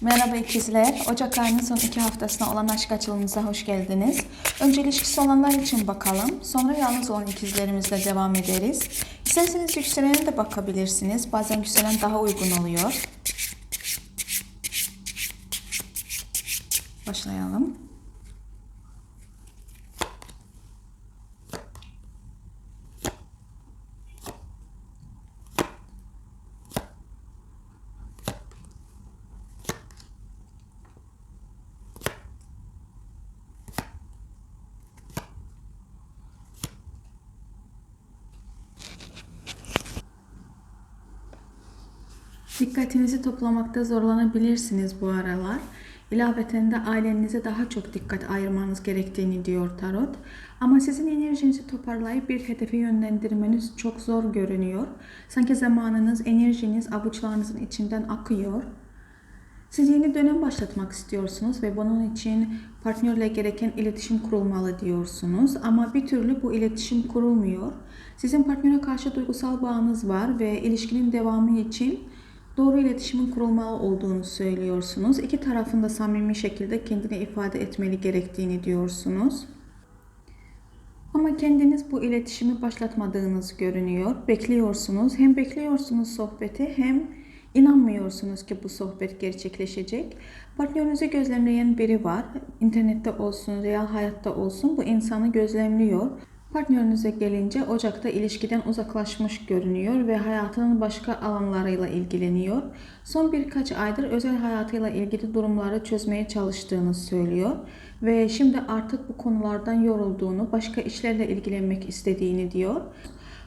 Merhaba ikizler. Ocak ayının son iki haftasına olan aşk açılımınıza hoş geldiniz. Önce ilişkisi olanlar için bakalım. Sonra yalnız olan ikizlerimizle devam ederiz. İsterseniz yükselene de bakabilirsiniz. Bazen yükselen daha uygun oluyor. Başlayalım. Dikkatinizi toplamakta zorlanabilirsiniz bu aralar. İlaveten de ailenize daha çok dikkat ayırmanız gerektiğini diyor tarot. Ama sizin enerjinizi toparlayıp bir hedefe yönlendirmeniz çok zor görünüyor. Sanki zamanınız, enerjiniz avuçlarınızın içinden akıyor. Siz yeni dönem başlatmak istiyorsunuz ve bunun için partnerle gereken iletişim kurulmalı diyorsunuz. Ama bir türlü bu iletişim kurulmuyor. Sizin partnere karşı duygusal bağınız var ve ilişkinin devamı için doğru iletişimin kurulmalı olduğunu söylüyorsunuz. İki tarafın da samimi şekilde kendini ifade etmeli gerektiğini diyorsunuz. Ama kendiniz bu iletişimi başlatmadığınız görünüyor. Bekliyorsunuz. Hem bekliyorsunuz sohbeti hem inanmıyorsunuz ki bu sohbet gerçekleşecek. Partnerinizi gözlemleyen biri var. İnternette olsun, real hayatta olsun bu insanı gözlemliyor. Partnerinize gelince Ocak'ta ilişkiden uzaklaşmış görünüyor ve hayatının başka alanlarıyla ilgileniyor. Son birkaç aydır özel hayatıyla ilgili durumları çözmeye çalıştığını söylüyor ve şimdi artık bu konulardan yorulduğunu, başka işlerle ilgilenmek istediğini diyor.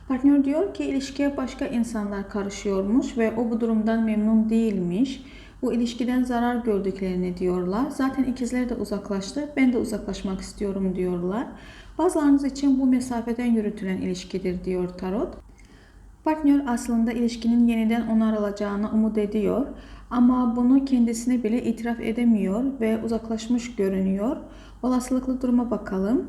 Partner diyor ki ilişkiye başka insanlar karışıyormuş ve o bu durumdan memnun değilmiş. Bu ilişkiden zarar gördüklerini diyorlar. Zaten ikizler de uzaklaştı. Ben de uzaklaşmak istiyorum diyorlar. Bazılarınız için bu mesafeden yürütülen ilişkidir diyor tarot. Partner aslında ilişkinin yeniden onarılacağını umut ediyor ama bunu kendisine bile itiraf edemiyor ve uzaklaşmış görünüyor. Olasılıklı duruma bakalım.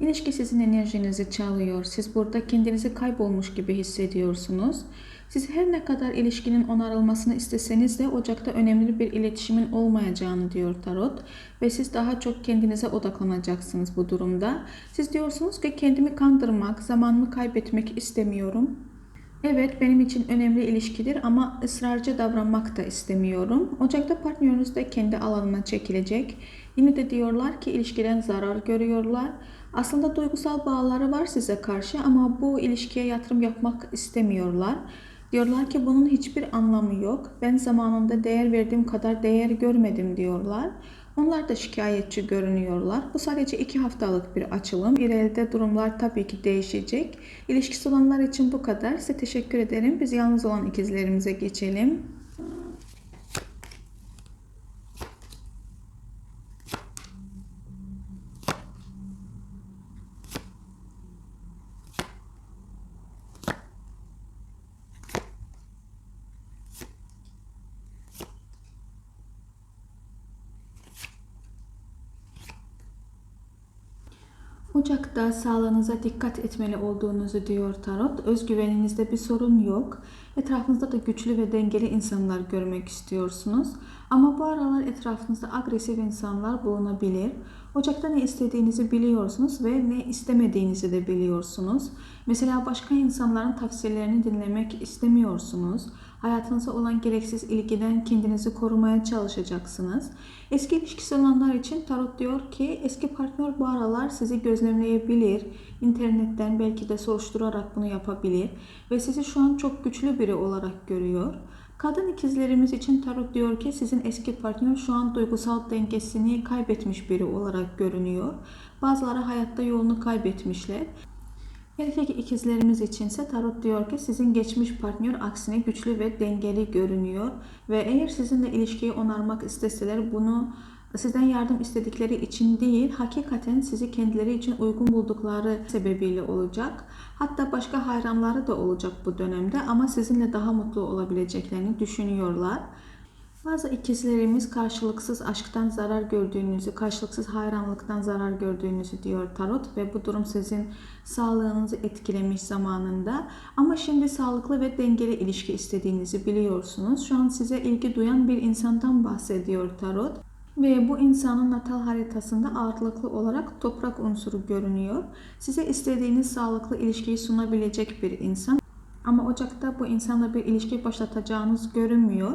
İlişki sizin enerjinizi çalıyor. Siz burada kendinizi kaybolmuş gibi hissediyorsunuz. Siz her ne kadar ilişkinin onarılmasını isteseniz de Ocak'ta önemli bir iletişimin olmayacağını diyor Tarot. Ve siz daha çok kendinize odaklanacaksınız bu durumda. Siz diyorsunuz ki kendimi kandırmak, zamanımı kaybetmek istemiyorum. Evet benim için önemli ilişkidir ama ısrarcı davranmak da istemiyorum. Ocak'ta partneriniz de kendi alanına çekilecek. Yine de diyorlar ki ilişkiden zarar görüyorlar. Aslında duygusal bağları var size karşı ama bu ilişkiye yatırım yapmak istemiyorlar. Diyorlar ki bunun hiçbir anlamı yok. Ben zamanında değer verdiğim kadar değer görmedim diyorlar. Onlar da şikayetçi görünüyorlar. Bu sadece iki haftalık bir açılım. İleride durumlar tabii ki değişecek. İlişkisi olanlar için bu kadar. Size teşekkür ederim. Biz yalnız olan ikizlerimize geçelim. Ocak'ta sağlığınıza dikkat etmeli olduğunuzu diyor Tarot. Özgüveninizde bir sorun yok. Etrafınızda da güçlü ve dengeli insanlar görmek istiyorsunuz. Ama bu aralar etrafınızda agresif insanlar bulunabilir. Ocak'ta ne istediğinizi biliyorsunuz ve ne istemediğinizi de biliyorsunuz. Mesela başka insanların tavsiyelerini dinlemek istemiyorsunuz. Hayatınıza olan gereksiz ilgiden kendinizi korumaya çalışacaksınız. Eski ilişkisi olanlar için tarot diyor ki eski partner bu aralar sizi gözlemleyebilir. İnternetten belki de soruşturarak bunu yapabilir ve sizi şu an çok güçlü biri olarak görüyor. Kadın ikizlerimiz için tarot diyor ki sizin eski partner şu an duygusal dengesini kaybetmiş biri olarak görünüyor. Bazıları hayatta yolunu kaybetmişler. Erkek ikizlerimiz içinse tarot diyor ki sizin geçmiş partner aksine güçlü ve dengeli görünüyor. Ve eğer sizinle ilişkiyi onarmak isteseler bunu sizden yardım istedikleri için değil, hakikaten sizi kendileri için uygun buldukları sebebiyle olacak. Hatta başka hayranları da olacak bu dönemde ama sizinle daha mutlu olabileceklerini düşünüyorlar. Bazı ikizlerimiz karşılıksız aşktan zarar gördüğünüzü, karşılıksız hayranlıktan zarar gördüğünüzü diyor tarot ve bu durum sizin sağlığınızı etkilemiş zamanında. Ama şimdi sağlıklı ve dengeli ilişki istediğinizi biliyorsunuz. Şu an size ilgi duyan bir insandan bahsediyor tarot. Ve bu insanın natal haritasında ağırlıklı olarak toprak unsuru görünüyor. Size istediğiniz sağlıklı ilişkiyi sunabilecek bir insan. Ama Ocak'ta bu insanla bir ilişki başlatacağınız görünmüyor.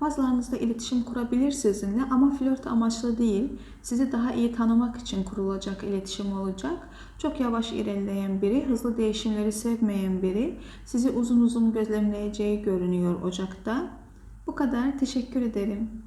Bazılarınızla iletişim kurabilir sizinle ama flört amaçlı değil. Sizi daha iyi tanımak için kurulacak iletişim olacak. Çok yavaş ilerleyen biri, hızlı değişimleri sevmeyen biri. Sizi uzun uzun gözlemleyeceği görünüyor Ocak'ta. Bu kadar. Teşekkür ederim.